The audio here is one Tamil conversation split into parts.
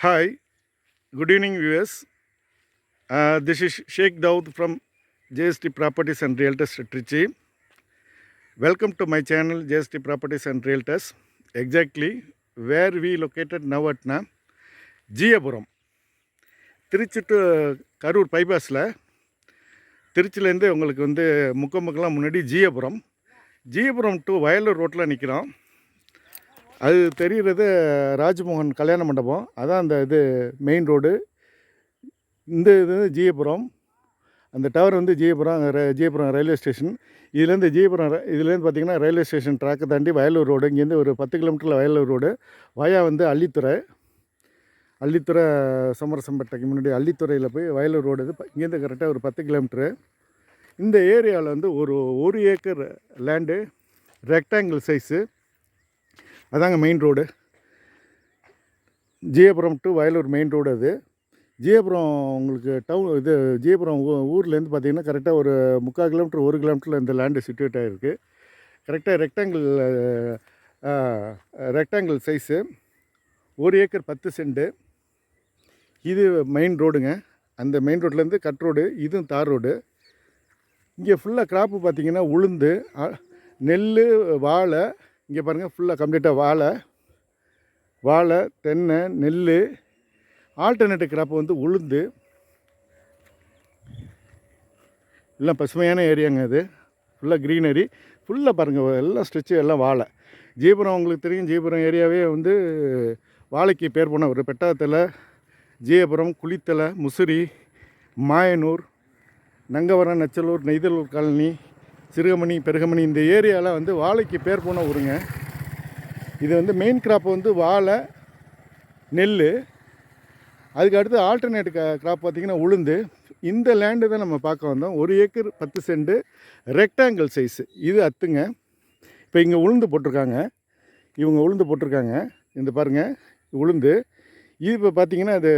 Hi, good evening, viewers. Uh, this is Sheikh Daud from JST Properties and Realtors at Trichy. Welcome to my channel JST Properties and Realtors. Exactly where we located now at na Jeeyapuram Trichy to Karur பைபாஸில் திருச்சிலேருந்து உங்களுக்கு வந்து முக்கமுக்கெல்லாம் முன்னாடி ஜியபுரம் ஜியபுரம் டு வயலூர் ரோட்டில் நிற்கிறோம் அது தெரிகிறது ராஜ்மோகன் கல்யாண மண்டபம். அதான் அந்த இது மெயின் ரோடு இந்த இது வந்து ஜியபுரம். அந்த டவர் வந்து ஜியபுரம் அங்க ஜியபுரம் ரயில்வே ஸ்டேஷன் இதுலேருந்து ஜியபுரம் இதுலேருந்து பார்த்தீங்கன்னா ரயில்வே ஸ்டேஷன் ட்ராக்கை தாண்டி வயலூர் ரோடு இங்கேருந்து ஒரு பத்து கிலோமீட்டரில் வயலூர் ரோடு வயா வந்து அள்ளித்துறை. அள்ளித்துறை சமரசம்பேட்டைக்கு முன்னாடி அள்ளித்துறையில் போய் வயலூர் ரோடு இது இங்கேருந்து கரெக்டாக ஒரு பத்து கிலோமீட்ரு இந்த ஏரியாவில் வந்து ஒரு ஒரு ஏக்கர் லேண்டு ரெக்டாங்கிள் சைஸு அதாங்க main road Jeeyapuram to Vayalur main road அது. ஜியபுரம் உங்களுக்கு டவுன் இது ஜியபுரம் ஊர்லேருந்து பார்த்தீங்கன்னா கரெக்டாக ஒரு முக்கால் கிலோமீட்டர் ஒரு கிலோமீட்டரில் இந்த லேண்டு சிட்டுவேட் ஆகிருக்கு கரெக்டாக ரெக்டாங்கிள் ரெக்டாங்கிள் சைஸு ஒரு ஏக்கர் பத்து சென்ட்டு இது மெயின் ரோடுங்க அந்த மெயின் ரோட்லேருந்து கட் ரோடு இதுவும் தார் ரோடு இங்கே ஃபுல்லாக கிராப்பு பார்த்தீங்கன்னா உளுந்து நெல் வாழை இங்கே பாருங்கள் ஃபுல்லாக கம்ப்ளீட்டாக வாழை வாழை தென்னை நெல் ஆல்டர்னேட்டிவ் கிராப் வந்து உளுந்து. எல்லாம் பசுமையான ஏரியாங்க அது. ஃபுல்லாக க்ரீனரி ஃபுல்லாக பாருங்கள் எல்லாம் ஸ்ட்ரெச்சு எல்லாம் வாழை. ஜீபுரம் உங்களுக்கு தெரியும் ஜீபுரம் ஏரியாவே வந்து வாழைக்கு பேர் போன ஒரு பெட்டாத்தலை ஜீயபுரம் குளித்தலை முசிறி மாயனூர் நங்கவரம் நச்சலூர் நெய்தலூர் காலனி சிறுகமணி பெருகமணி இந்த ஏரியாவில் வந்து வாழைக்கு பேர் போன ஊருங்க. இது வந்து மெயின் கிராப் வந்து வாழை நெல் அதுக்கு அடுத்து ஆல்டர்னேட் கிராப் பார்த்திங்கன்னா உளுந்து. இந்த லேண்டு தான் நம்ம பார்க்க வந்தோம். ஒரு ஏக்கர் பத்து செண்டு ரெக்டாங்கிள் சைஸு இது அத்துங்க. இப்போ இங்கே உளுந்து போட்டிருக்காங்க. இவங்க உளுந்து போட்டிருக்காங்க. இந்த பாருங்கள் உளுந்து. இது இப்போ பார்த்திங்கன்னா அது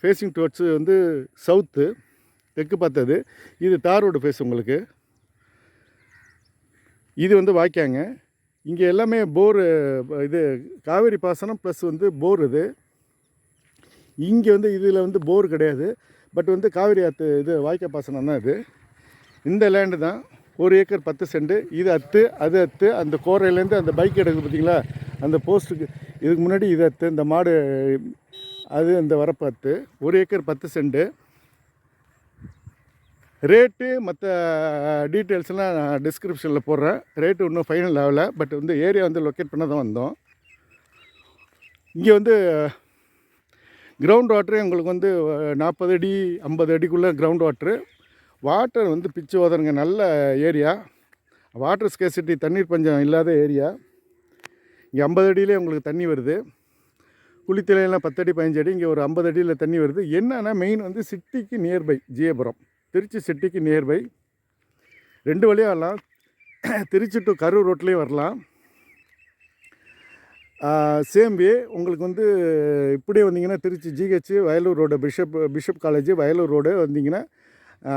ஃபேஸிங் டுவர்ட்ஸு வந்து சவுத்து தெற்கு பார்த்தது. இது தார் ரோடு ஃபேஸ் உங்களுக்கு. இது வந்து வாய்க்காங்க. இங்கே எல்லாமே போரு இது காவேரி பாசனம் ப்ளஸ் வந்து போர் இது. இங்கே வந்து இதில் வந்து போர் கிடையாது. பட் வந்து காவேரி ஆற்று இது வாய்க்கால் பாசனம் தான் இது. இந்த லேண்டு தான் ஒரு ஏக்கர் பத்து சென்ட். இது அத்து அது அத்து அந்த கோரையிலேருந்து அந்த பைக் எடுக்குது பார்த்தீங்களா அந்த போஸ்ட்டுக்கு இதுக்கு முன்னாடி இது அத்து இந்த மாடு அது இந்த வரப்பு அத்து. ஒரு ஏக்கர் பத்து சென்ட்டு ரேட்டு மற்ற டீட்டெயில்ஸ்லாம் நான் டிஸ்கிரிப்ஷனில் போடுறேன். ரேட்டு இன்னும் ஃபைனல் ஆகலை. பட் வந்து ஏரியா வந்து லொக்கேட் பண்ண தான் வந்தோம். இங்கே வந்து கிரவுண்ட் வாட்டரே உங்களுக்கு வந்து நாற்பது அடி ஐம்பது அடிக்குள்ளே கிரவுண்ட் வாட்ரு வாட்டர் வந்து பிச்சு ஓதருங்க நல்ல ஏரியா வாட்டர் ஸ்கேசிட்டி தண்ணீர் பஞ்சம் இல்லாத ஏரியா இங்கே ஐம்பது அடியிலே உங்களுக்கு தண்ணி வருது. குளித்தலையெல்லாம் பத்து அடி பதினஞ்சு அடி இங்கே ஒரு ஐம்பது அடியில் தண்ணி வருது. என்னென்னா மெயின் வந்து சிட்டிக்கு நியர்பை ஜியபுரம். திருச்சி சிட்டிக்கு நியர்பை ரெண்டு வழியாக வரலாம். திருச்சி டு கரூர் ரோட்லேயும் வரலாம். சேம் உங்களுக்கு வந்து இப்படியே வந்தீங்கன்னா Trichy GH Vayalur road bishop bishop college Vayalur road வந்தீங்கன்னா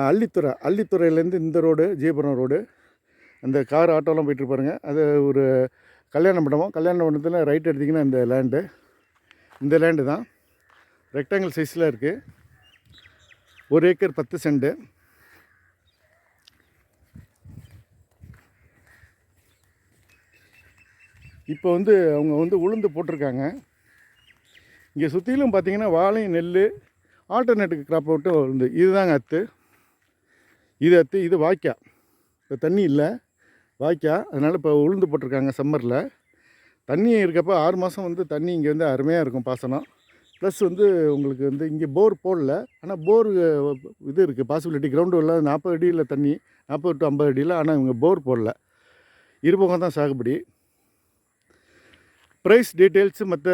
அள்ளித்துறை அள்ளித்துறையிலேருந்து இந்த ரோடு ஜீபுரம் ரோடு அந்த கார் ஆட்டோலாம் போயிட்டு பாருங்கள் அது ஒரு கல்யாண மண்டபம். கல்யாண மண்டபத்தில் ரைட் எடுத்திங்கன்னா இந்த லேண்டு இந்த லேண்டு தான். ரெக்டாங்கிள் சைஸில் இருக்குது ஒரு ஏக்கர் பத்து செண்டு. இப்போ வந்து அவங்க வந்து உளுந்து போட்டிருக்காங்க. இங்கே சுற்றிலும் பார்த்தீங்கன்னா வாழை நெல் ஆல்டர்னேட்டிவ் கிராப் விட்டு உளுந்து. இதுதாங்க அத்து. இது அத்து இது வாய்க்கா. இப்போ தண்ணி இல்லை. வாய்க்கா. அதனால் இப்போ உளுந்து போட்டிருக்காங்க சம்மரில் தண்ணி இருக்கப்போ ஆறு மாதம் வந்து தண்ணி இங்கே வந்து அருமையாக இருக்கும் பாசனம். ப்ளஸ் வந்து உங்களுக்கு வந்து இங்கே போர் போடல. ஆனால் போர் இது இருக்குது பாசிபிலிட்டி கிரவுண்டு உள்ள நாற்பது அடியில் தண்ணி நாற்பது டு ஐம்பது அடியில் ஆனால் இவங்க போர் போடல. இருபக்கம் தான் சாகுபடி. ப்ரைஸ் டீட்டெயில்ஸு மற்ற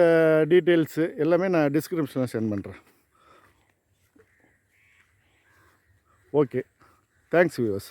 டீட்டெயில்ஸு எல்லாமே நான் டிஸ்கிரிப்ஷனில் சென்ட் பண்ணுறேன் ஓகே தேங்க்ஸ் வியூவர்ஸ்